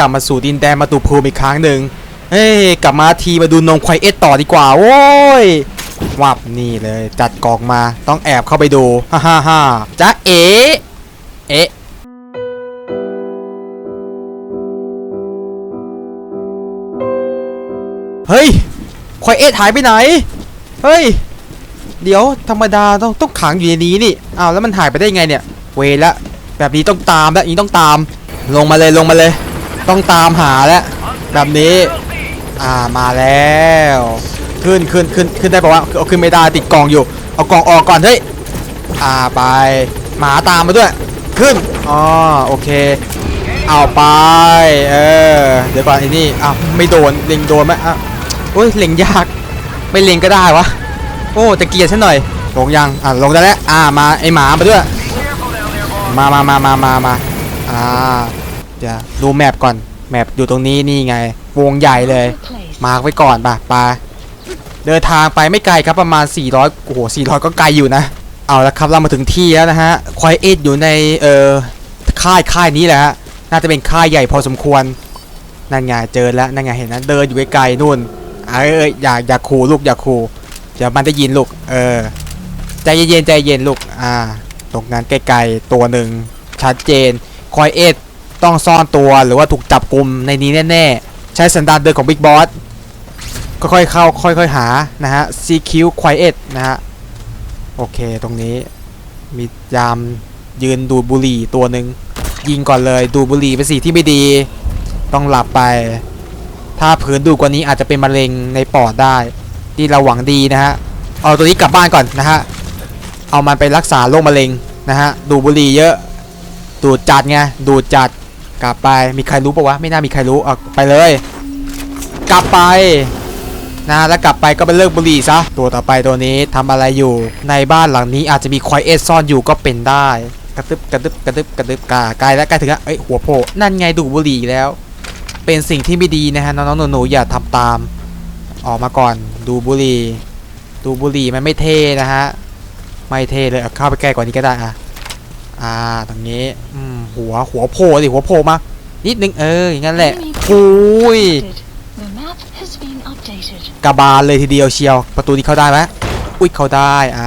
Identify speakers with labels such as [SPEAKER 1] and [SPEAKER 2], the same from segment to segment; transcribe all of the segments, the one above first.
[SPEAKER 1] กลับมาสู่ดินแดนมาตูภูมิอีกครั้งหนึ่งเฮ้ยกลับมาทีมาดูนมควายเอสต่อดีกว่าโว้ยวับนี่เลยจัดกองมาต้องแอบเข้าไปดูฮ่าฮ่าฮ่าจ้าเอ๋เอ๊ะเฮ้ยควายเอสหายไปไหน เฮ้ย เดี๋ยวธรรมดาต้องต้องขังอยู่ในนี้นี่อ้าวแล้วมันหายไปได้ไงเนี่ย เวละแบบนี้ต้องตามแล้วอย่างนี้ต้องตาม ลงมาเลยลงมาเลย ต้องตามหาแล้วแบบนี้ อ่ามาแล้ว ขึ้นขึ้นขึ้นขึ้นได้ปะวะเอาขึ้นไม่ได้ติดกล่องอยู่ เอากล่องออกก่อนเฮ้ยอ่าไป หมาตามมาด้วย ขึ้นอ๋อโอเค เอาไป เออ เดี๋ยวก่อนไอ้นี่อ้าวไม่โดนเล็งโดนไหมอะโอ้ยเล็งยากไม่เล็งก็ได้วะโอ้ตะเกียร์ฉันหน่อยลงยังอะลงได้แล้วอ่ามาไอหมามาด้วยมามามามามามาอ่า เดี๋ยวดูแมปก่อน แมปอยู่ตรงนี้นี่ไง วงใหญ่เลย มาร์กไว้ก่อนป่ะไปาเดินทางไปไม่ไกลครับประมาณ 400 โอ้โห 400 ก็ไกลอยู่นะ เอาละครับเรามาถึงที่แล้วนะฮะควายเอ็ดอยู่ในเอ่อค่ายค่ายนี้แหละฮะ น่าจะเป็นค่ายใหญ่พอสมควร นั่นไงเจอแล้ว นั่นไงเห็นนะ เดินอยู่ไกลๆนู่น เอ้ยอย่าอย่าขู่ลูกอย่าขู่เดี๋ยวมันได้ยินลูก เออ ใจเย็นใจเย็นลูก อ่า ตรงนั้นไกลๆตัวหนึ่งชัดเจนควายเอ็ด ต้องซ่อนตัวหรือว่าถูกจับกลุ่มในนี้แน่ๆ ใช้สันดานเดินของบิ๊กบอสค่อยๆเข้าค่อยๆหานะฮะ CQ Quiet นะฮะ โอเคตรงนี้มียามยืนดูดบุหรี่ตัวหนึ่งยิงก่อนเลยดูดบุหรี่เป็นสิ่งที่ไม่ดี ต้องหลับไป ถ้าผืนดูกว่านี้อาจจะเป็นมะเร็งในปอดได้ที่เราหวังดีนะฮะเอาตัวนี้กลับบ้านก่อนนะฮะเอามันไปรักษาโรคมะเร็งนะฮะดูดบุหรี่เยอะดูดจัดไงดูดจัด กลับไปมีใครรู้ปะวะไม่น่ามีใครรู้เอาไปเลย กลับไปนะแล้วกลับไปก็ไปเลิกบุหรี่ซะตัวต่อไปตัวนี้ทำอะไรอยู่ในบ้านหลังนี้อาจจะมีควายเอสซ่อนอยู่ก็เป็นได้กระตึบกระตึบกระตึบกระตึบกาใกล้แล้วใกล้ถึงแล้วเอ้ยหัวโผล่นั่นไงดูบุหรี่แล้ว เป็นสิ่งที่ไม่ดีนะฮะน้องๆหนูๆอย่าทำตาม ออกมาก่อนดูบุหรี่ดูบุหรี่มันไม่เท่นะฮะไม่เท่เลยเอาเข้าไปใกล้กว่านี้ก็ได้อะ อ่าตรงนี้อืมหัวหัวโผล่ดิหัวโผล่มานิดนึงเอออย่างนั้นแหละหุย
[SPEAKER 2] The map has been updated.
[SPEAKER 1] กระบาลเลยทีเดียวเชียว ประตูนี้เข้าได้ไหมอุ้ยเข้าได้อ่า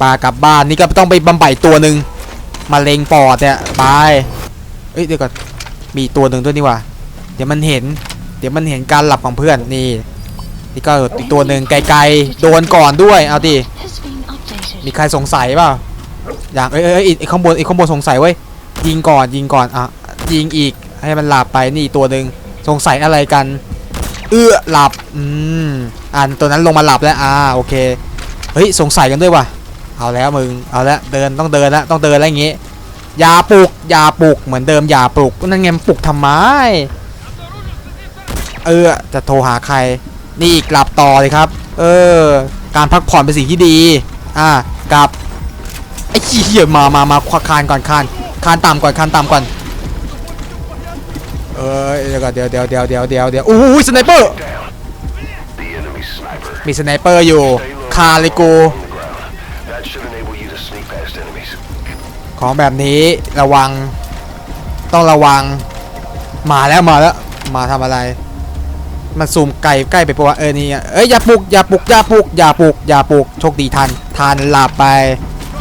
[SPEAKER 1] ปลากลับบ้านนี่ก็ต้องไปบำบัดตัวหนึ่งมาเลงปอดเนี่ยไปเอ้ยเดี๋ยวก่อนมีตัวหนึ่งด้วยนี่หว่าเดี๋ยวมันเห็น เดี๋ยวมันเห็นการหลับของเพื่อนนี่นี่ก็อีกตัวหนึ่งไกลๆโดนก่อนด้วยเอาดิ
[SPEAKER 2] Has been updated.
[SPEAKER 1] มีใครสงสัยเปล่า อย่างเอ้ยเอ้ยอ้ไอ้ข้างบนไอ้ข้างบนสงสัยเว้ยยิงก่อนยิงก่อนอะยิงอีกให้มันหลับไปนี่ตัวหนึ่งสงสัยอะไรกัน เอื้อหลับอืมอันตัวนั้นลงมาหลับแล้วอ่าโอเคเฮ้ยสงสัยกันด้วยว่ะเอาแล้วมึงเอาแล้วเดินต้องเดินแล้วต้องเดินแล้วอย่างงี้อย่าปลุกอย่าปลุกเหมือนเดิมอย่าปลุกนั่นไงปลุกทำไมเออจะโทรหาใคร นี่กลับต่อเลยครับ เออ การพักผ่อนเป็นสิ่งที่ดี อ่ากลับ อ้เหี้ยมามามาคคานก่อนคานคานต่ำก่อนคานต่ำก่อนเอ้ยเดี๋ยวก่อนเดี๋ยวเดี๋ยวเดี๋ยวเดี๋ยวเดี๋ยวเดี๋ยวโอ้ยสไนเปอร์มีสไนเปอร์อยู่คาเลยกูของแบบนี้ระวังต้องระวังมาแล้วมาแล้วมาทำอะไร มันซูมไกลใกล้ไปปะวะเออนี่เอ้ยอย่าปลุกอย่าปลุกอย่าปลุกอย่าปลุกอย่าปลุกโชคดีทันทันหลับไป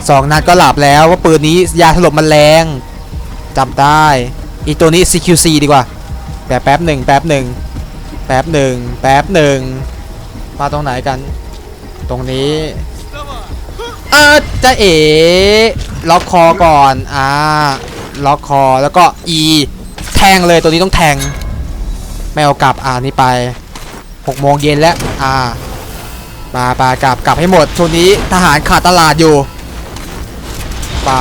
[SPEAKER 1] สองนัดก็หลับแล้วว่าปืนนี้ยาสลบมันแรงจำได้อีตัวนี้ CQC ดีกว่าแป๊บแป๊บหนึ่งแป๊บหนึ่งแป๊บหนึ่งแป๊บหนึ่งมาตรงไหนกัน ตรงนี้เออจะเอ๋ล็อกคอก่อนอ่าล็อกคอแล้วก็ E แทงเลยตัวนี้ต้องแทงไม่เอากลับอ่านี่ไป6โมงเย็นแล้วอ่าปาปลากลับกลับให้หมดช่วงนี้ทหารขาดตลาดอยู่ ไป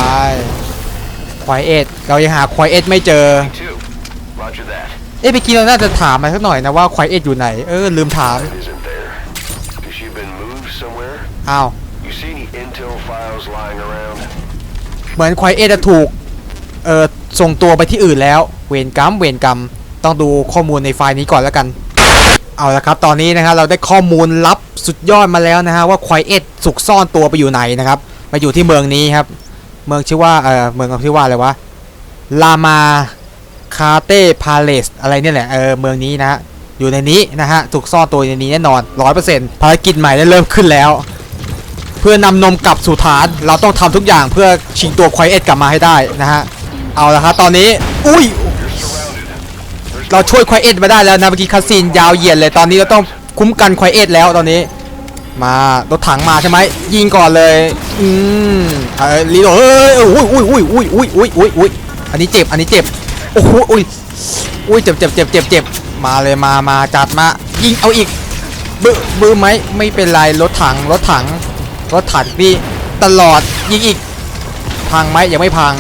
[SPEAKER 1] ควายเอ็ดเรายังหาควายเอ็ดไม่เจอ
[SPEAKER 3] Two. Roger that.
[SPEAKER 1] เอ๊ะเมื่อกี้เราน่าจะถามมาสักหน่อยนะว่าควายเอ็ดอยู่ไหน เออลืมถาม
[SPEAKER 3] It isn't there. Has she been moved somewhere?
[SPEAKER 1] อ้าว
[SPEAKER 3] You see any intel files lying around?
[SPEAKER 1] เหมือนควายเอ็ดจะถูก เอ่อส่งตัวไปที่อื่นแล้ว เวรกรรมเวรกรรม ต้องดูข้อมูลในไฟล์นี้ก่อนแล้วกัน เอาละครับ ตอนนี้นะครับเราได้ข้อมูลลับสุดยอดมาแล้วนะฮะว่าควายเอ็ดสุกซ่อนตัวไปอยู่ไหนนะครับไปอยู่ที่เมืองนี้ครับ เมืองชื่อว่าเออเมืองชื่อว่าอะไรวะลามาคาเต้พาเลสอะไรเนี่ยแหละเออเมืองนี้นะฮะอยู่ในนี้นะฮะถูกซ่อนตัวในนี้แน่นอนร้อยเปอร์เซ็นต์ภารกิจใหม่ได้เริ่มขึ้นแล้ว เพื่อนำนมกลับสู่ฐาน เราต้องทำทุกอย่างเพื่อชิงตัวควายเอ็ดกลับมาให้ได้นะฮะเอาละครับตอนนี้อุ้ยเราช่วยควายเอ็ดมาได้แล้วนะเมื่อกี้คาซีนยาวเหยียดเลยตอนนี้เราต้องคุ้มกันควายเอ็ดแล้วตอนนี้ มารถถังมาใช่ไหมยิงก่อนเลยอืมเออรีโหลดเอ้ยอุ้ยอุ้ยอุ้ยอุ้ยอุ้ยอุ้ยอุ้ยอุ้ยอันนี้เจ็บอันนี้เจ็บโอ้โหอุ้ยอุ้ยเจ็บเจ็บเจ็บเจ็บเจ็บมาเลยมามาจัดมายิงเอาอีกบึ้อบึ้อไหมไม่เป็นไรรถถังรถถังรถถังนี่ตลอดยิงอีกพังไหมยังไม่พัง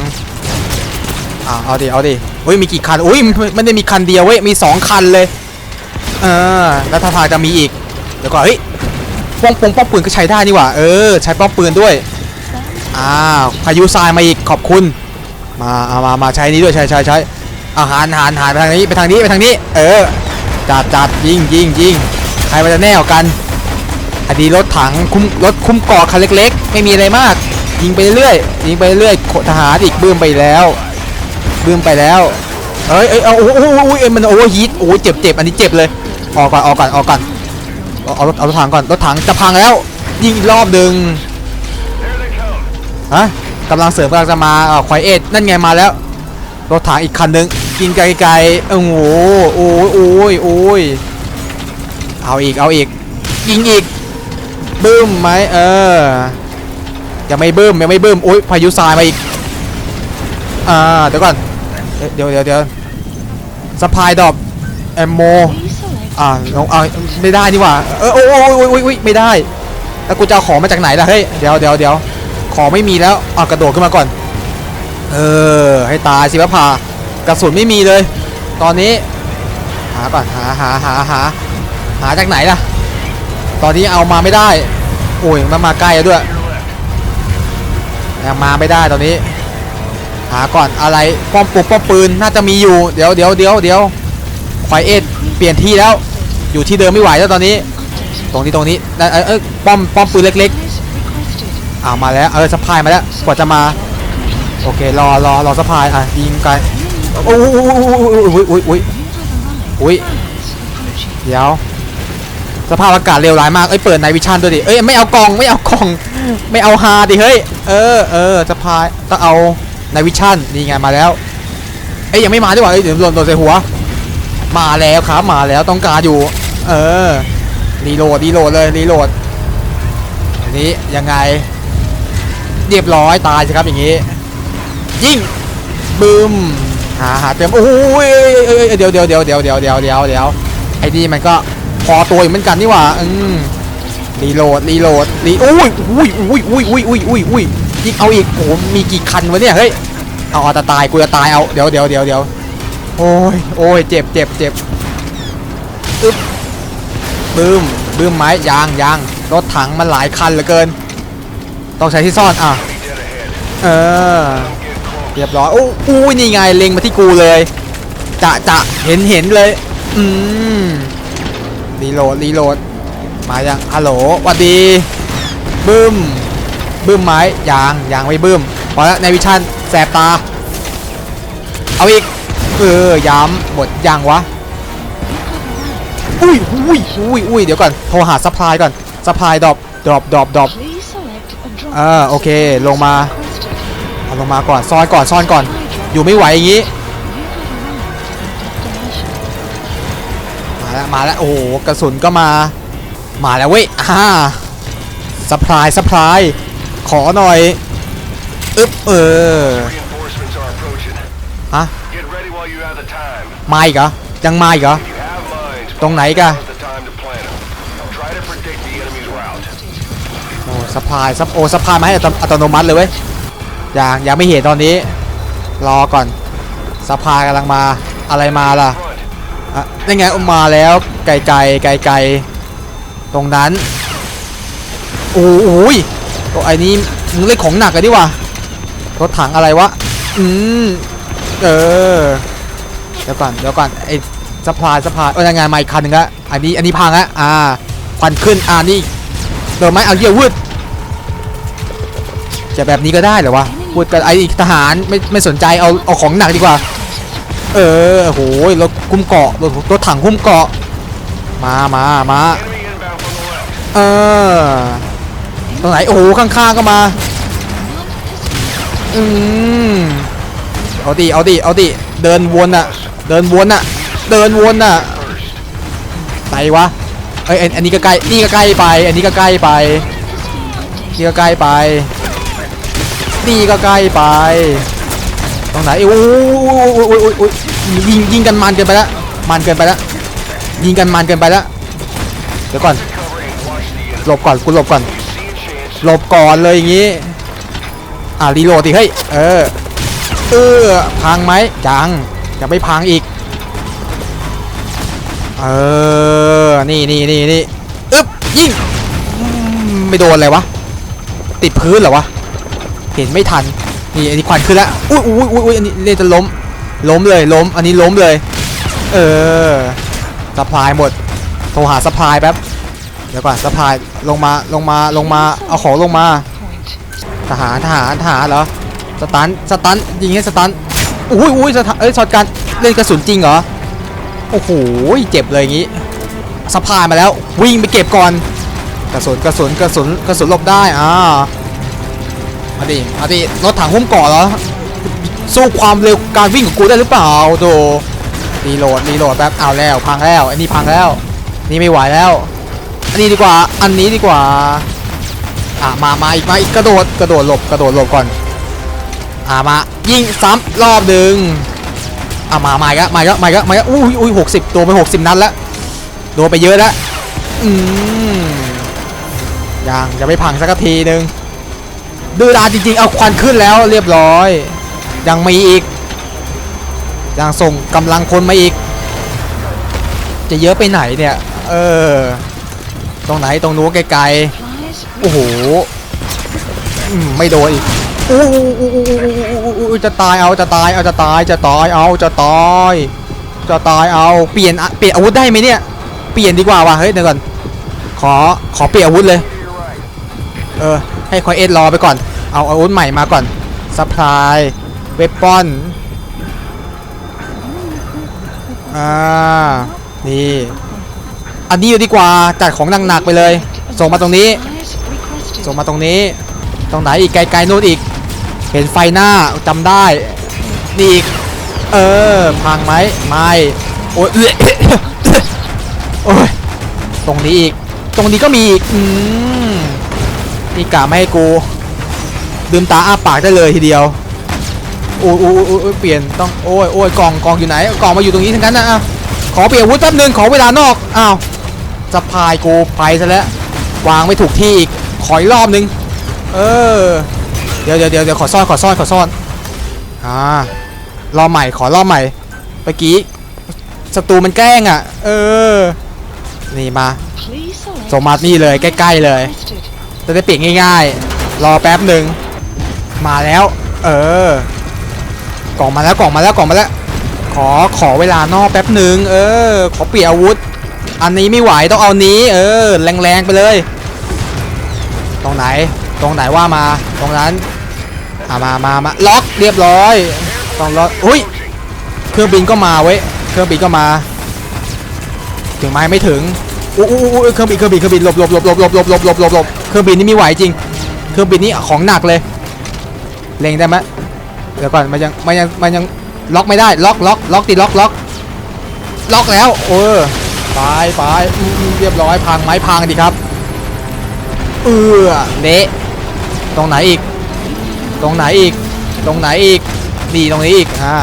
[SPEAKER 1] อ่าเอาดิเอาดิเฮ้ยมีกี่คันอุ้ยมันไม่ได้มีคันเดียวเว้ยมีสองคันเลยเออแล้วท่าทางจะมีอีกเดี๋ยวก่อนเฮ้ย ป้องปงป้องปืนก็ใช้ได้นี่หว่า เออ ใช้ป้องปืนด้วย อ้าวพายุทรายมาอีกขอบคุณ มาเอามามาใช้นี้ด้วยใช้ใช้ใช้อาหารหารหารไปทางนี้ไปทางนี้ไปทางนี้ เออจัดจัดยิงยิงยิงใครมันจะแน่กว่ากันอดีรถถังคุ้มรถคุ้มเกาะคันเล็ก ๆ ไม่มีอะไรมาก ยิงไปเรื่อยยิงไปเรื่อยทหารอีกบื้มไปแล้วบื้มไปแล้วเอ้ยเอ้ยเอาโอ้โหโอ้ยมันโอเวอร์ฮีทโอ้ยเจ็บเจ็บอันนี้เจ็บเลยออกก่อนออกก่อนออกก่อน เอาเอารถเอารถถังก่อนรถถังจะพังแล้ว ยิงอีกรอบหนึ่งฮะกำลังเสริมกำลังจะมาอ่าควายเอ็ดนั่นไงมาแล้วรถถังอีกคันหนึ่งยิงไกลๆโอ้โหโอ้ยโอ้ยโอ้ยเอาอีกเอาอีกยิงอีกบึ้มไหมเออยังไม่บึ้มยังไม่บึ้มโอ้ยพายุทรายมาอีกอ่าเดี๋ยวก่อนเดี๋ยวเดี๋ยวเดี๋ยวสปายดอบแอมโม อ่าลงเอาไม่ได้นี่ว่าเออโอ้ยโอ้ยโอ้ยโอ้ยไม่ได้ แล้วกูจะเอาของมาจากไหนล่ะเฮ้ยเดี๋ยวเดี๋ยวเดี๋ยวของไม่มีแล้วอะกระโดดขึ้นมาก่อน เออ ให้ตายสิพะพากระสุนไม่มีเลย ตอนนี้ หาก่อนหาหาหาหาหาจากไหนล่ะ ตอนนี้เอามาไม่ได้ โอ้ยมันมาใกล้แล้วด้วยยังมาไม่ได้ตอนนี้ หาก่อนอะไรป้อมปุกป้อมปืนน่าจะมีอยู่ เดี๋ยวเดี๋ยวเดี๋ยวเดี๋ยวควายเอ็ด เปลี่ยนที่แล้ว อยู่ที่เดิมไม่ไหวแล้วตอนนี้ ตรงนี้ตรงนี้เอ้ยเอ้ยป้อมป้อมปืนเล็กๆอ่ามาแล้วเออสะพายมาแล้วกว่าจะมาโอเครอรอรอสะพายอะยิงไกลโอ้ยโอ้ยโอ้ยอุ้ยอุ้ยเดี๋ยวสภาพอากาศเลวร้ายมาก เอ้ย เปิดไนวิชันด้วยดิ เอ้ย ไม่เอากล่อง ไม่เอากล่อง ไม่เอาฮาดิ เฮ้ย เออ เออสะพายต้องเอาไนวิชันนี่ไง มาแล้ว เอ้ย ยังไม่มาดีกว่าเอ้ยเดี๋ยวโดนโดนใส่หัว มาแล้วครับมาแล้วต้องการอยู่ เออรีโหลดรีโหลดเลยรีโหลดอันนี้ยังไง เรียบร้อยตายสิครับอย่างนี้ ยิงบึมหาหาเต็มโอ้ยเอ้ยเอ้ยเอ้ยเดี๋ยวเดี๋ยวเดี๋ยวเดี๋ยวเดี๋ยวเดี๋ยวเดี๋ยวเดี๋ยวไอ้นี่มันก็พอตัวอยู่เหมือนกันนี่หว่าอืมรีโหลดรีโหลดรีอุ้ยอุ้ยอุ้ยอุ้ยอุ้ยอุ้ยอุ้ยอุ้ยยิงเอาอีกโอ้มีกี่คันวะเนี่ยเฮ้ยเอาเอาแต่ตายกูจะตายเอาเดี๋ยวเดี๋ยวเดี๋ยวเดี๋ยว โอ้ย โอ้ย เจ็บเจ็บเจ็บอึ๊บบึ้มบึ้มไม้ยางยางรถถังมันหลายคันเหลือเกิน ต้องใช้ที่ซ่อนอะ เออ เรียบร้อยโอ้อู้ยนี่ไงเล็งมาที่กูเลย จะจะเห็นเห็นเลย อืมรีโหลดรีโหลด มายังฮัลโหลวัดดีบึ้มบึ้มไม้ยางยางไม่บึ้มพอแล้วในวิชั่นแสบตา เอาอีก เออย้ำหมดยังวะอุ้ยอุ้ยอุ้ยอุ้ยเดี๋ยวก่อนโทรหาซัพพลายก่อนซัพพลายดรอปดรอปดรอปดรอป
[SPEAKER 2] Please select a drop.
[SPEAKER 1] อ่าโอเคลงมาเอาลงมาก่อนซ่อนก่อนซ่อนก่อน อยู่ไม่ไหวอย่างงี้มาแล้วมาแล้วโอ้โหกระสุนก็มา มาแล้วเว้ยอ่าสปายสปายขอหน่อยอึ๊บเออฮะ มาอีกเหรอยังมาอีกเหรอ
[SPEAKER 3] You have mines. but
[SPEAKER 1] ตรงไหนกะ
[SPEAKER 3] now's the time to plant 'em. Try to predict the enemy's route.
[SPEAKER 1] โอ้สปายสปโอ้สปายมาให้อัตอัตโนมัติเลยเว้ยยังยังไม่เห็นตอนนี้ รอก่อนสปายกำลังมาอะไรมาล่ะ
[SPEAKER 3] Front.
[SPEAKER 1] อะนั่นไงมาแล้วไกลไกลไกลไกลตรงนั้นโอ้โหยตัวไอ้นี้มึงเล่นของหนักเลยดิว่ะรถถังอะไรวะ อืม เออ เดี๋ยวก่อนเดี๋ยวก่อนไอ้สปายสปายเออยังไงมาอีกคันหนึ่งละอันนี้อันนี้พังละอ่าควันขึ้นอ่านี่เดินไหมเอาเยี่ยววืดจะแบบนี้ก็ได้เหรอวะพูดกับไอ้ทหารไม่ไม่สนใจเอาเอาของหนักดีกว่า เออโหยรถคุ้มเกาะรถรถถังคุ้มเกาะ มามามาเออตรงไหนโอ้โหข้างๆก็มาอืมเอาดิเอาดิเอาดิเดินวนอะ เดินวนอะเดินวนอะไหนวะเอ้ยอันอันนี้ก็ใกล้นี่ก็ใกล้ไป อันนี้ก็ใกล้ไปนี่ก็ใกล้ไปนี่ก็ใกล้ไปตรงไหนโอ้ยยิงยิงกันมันเกินไปล้วมันเกินไปล้วยิงกันมันเกินไปล้วเดี๋ยวก่อนหลบก่อนกูหลบก่อนหลบก่อนเลยอย่างงี้อ่ารีโหลดดิเฮ้ยเออเออพังไหมยัง ยังไม่พังอีก เออ นี่นี่นี่นี่อึ๊บยิงไม่โดนอะไรวะ ติดพื้นเหรอวะ เห็นไม่ทัน นี่อันนี้ควันขึ้นแล้ว อุ้ยอุ้ยอุ้ยอุ้ยอันนี้เลนจะล้ม ล้มเลย ล้ม อันนี้ล้มเลย เออสปายหมด โทรหาสปายแป๊บ เดี๋ยวก่อนสปายลงมา ลงมา ลงมา เอาของลงมา ทหาร ทหาร ทหารเหรอ สตัน สตัน ยิงให้สตัน อุ้ยอุ้ยเอ้ยช็อตการเล่นกระสุนจริงเหรอ โอ้โห เจ็บเลยอย่างงี้สะพายมาแล้ว วิ่งไปเก็บก่อน กระสุนกระสุนกระสุนกระสุนหลบได้อ่ามาดิมาดิรถถังหุ้มก่อเหรอ สู้ความเร็วการวิ่งของกูได้หรือเปล่าโตรีโหลดรีโหลดแป๊บเอาแล้วพังแล้วอันนี้พังแล้วนี่ไม่ไหวแล้วอันนี้ดีกว่าอันนี้ดีกว่าอะมามาอีกมาอีกกระโดดกระโดดหลบกระโดดหลบก่อน อะมายิงซ้ำรอบหนึ่งอะมามาอีกแล้วมาอีกแล้วมาอีกแล้วมาอีกแล้วอุ้ยอุ้ยหกสิบตัวไปหกสิบนัดแล้วโดนไปเยอะแล้วอืมยังจะไม่พังสักทีหนึ่งดื้อดาจริงๆเอาควันขึ้นแล้วเรียบร้อย ยังมีอีก ยังส่งกำลังคนมาอีก จะเยอะไปไหนเนี่ย เออ ตรงไหนตรงนู้นไกลๆ โอ้โห ไม่โดนอีก โอ้ยจะตายเอาจะตายเอาจะตายจะตายเอาจะตายจะตายเอาเปลี่ยนเปลี่ยนอาวุธได้ไหมเนี่ยเปลี่ยนดีกว่าว่ะเฮ้ยเดี๋ยวก่อนขอขอเปลี่ยนอาวุธเลยเออให้คอยเอ็ดรอไปก่อนเอาอาวุธใหม่มาก่อนสัพพลายเวปปอนอ่านี่อันนี้ดีกว่าจัดของหนักๆไปเลย ส่งมาตรงนี้ ส่งมาตรงนี้ ตรงไหนอีกไกลๆนู่นอีก เห็นไฟหน้าจำได้นี่อีกเออพังไหมไม่โอ้ยเอื้อโอ้ยตรงนี้อีก ตรงนี้ก็มีอีกอืมนี่กะไม่ให้กูลืมตาอ้าปากได้เลยทีเดียวโอ้ยโอ้ยโอ้ยเปลี่ยนต้องโอ้ยโอ้ยกล่องกล่องอยู่ไหนกล่องมาอยู่ตรงนี้ทั้งนั้นนะอ้าวขอเปลี่ยนอาวุธแป๊บนึงขอเวลานอกอ้าวสะพายกูไปซะแล้ววางไม่ถูกที่อีกขออีกรอบนึงเออ เดี๋ยวเดี๋ยวเดี๋ยวขอซ่อนขอซ่อนขอซ่อนอ่ารอบใหม่ขอรอบใหม่เมื่อกี้ศัตรูมันแกล้งอะ เออ นี่มา
[SPEAKER 2] Please select.
[SPEAKER 1] ส่งมานี่เลยใกล้ๆเลยจะได้เปลี่ยนง่าย ๆ รอแป๊บหนึ่งมาแล้ว เออ กล่องมาแล้วกล่องมาแล้วกล่องมาแล้ว ขอขอเวลานอกแป๊บหนึ่งเออ ขอเปลี่ยนอาวุธ อันนี้ไม่ไหวต้องเอานี้ เออ แรงๆไปเลย ตรงไหน ตรงไหนว่ามา ตรงนั้น อ่ามามามาล็อกเรียบร้อยต้องล็อกอุ้ยเครื่องบินก็มาเว้ยเครื่องบินก็มา ถึงไหมไม่ถึงอู้อู้อู้เครื่องบินเครื่องบินเครื่องบินหลบหลบหลบหลบหลบหลบหลบหลบหลบหลบเครื่องบินนี่ม่ไหวจริง เครื่องบินนี่ของหนักเลยเล็งได้ไหมเดี๋ยวก่อนมันยังมันยังมันยังล็อกไม่ได้ล็อกล็อกล็อกติดล็อกล็อกล็อกแล้วเออไปไปอืมอืมเรียบร้อยพังไหมพังดิครับเออเละตรงไหนอีก ตรงไหนอีก ตรงไหนอีก นี่ตรงนี้อีกอ่า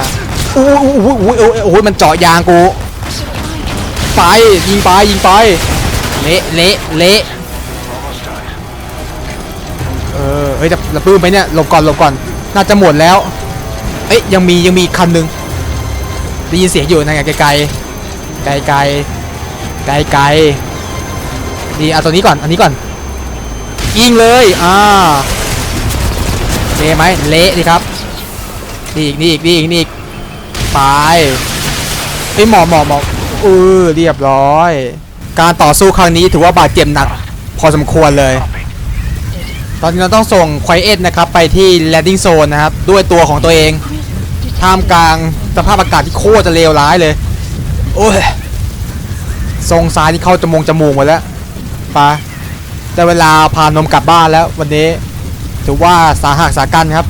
[SPEAKER 1] อู้อู้อู้อู้อู้อู้มันเจาะยางกู
[SPEAKER 2] Supply drop.
[SPEAKER 1] ไป ยิงไป ยิงไป เละเละเละ
[SPEAKER 3] Almost done.
[SPEAKER 1] เออ เฮ้ยจะจะปื้มไปเนี่ย หลบก่อน หลบก่อน น่าจะหมดแล้ว เอ้ยยังมี ยังมีอีกคันหนึ่งได้ยินเสียงอยู่นะไงไกลไกลไกลไกลไกลไกลนี่เอาตัวนี้ก่อน อันนี้ก่อน ยิงเลย อ่า เละไหมเละดิครับนี่อีกนี่อีกนี่อีกนี่อีกไปไอหมอหมอหมอเออเรียบร้อย การต่อสู้ครั้งนี้ถือว่าบาดเจ็บหนักพอสมควรเลย ตอนนี้เราต้องส่งควายเอ็ดนะครับไปที่แลดดิ้งโซนนะครับ ด้วยตัวของตัวเองท่ามกลางสภาพอากาศที่โคตรจะเลวร้ายเลย โอ้ยส่งสายที่เข้าจมูกจมูกหมดแล้วไปแต่เวลาผ่านนมกลับบ้านแล้ววันนี้ ถือว่าสาหัสสากันครับ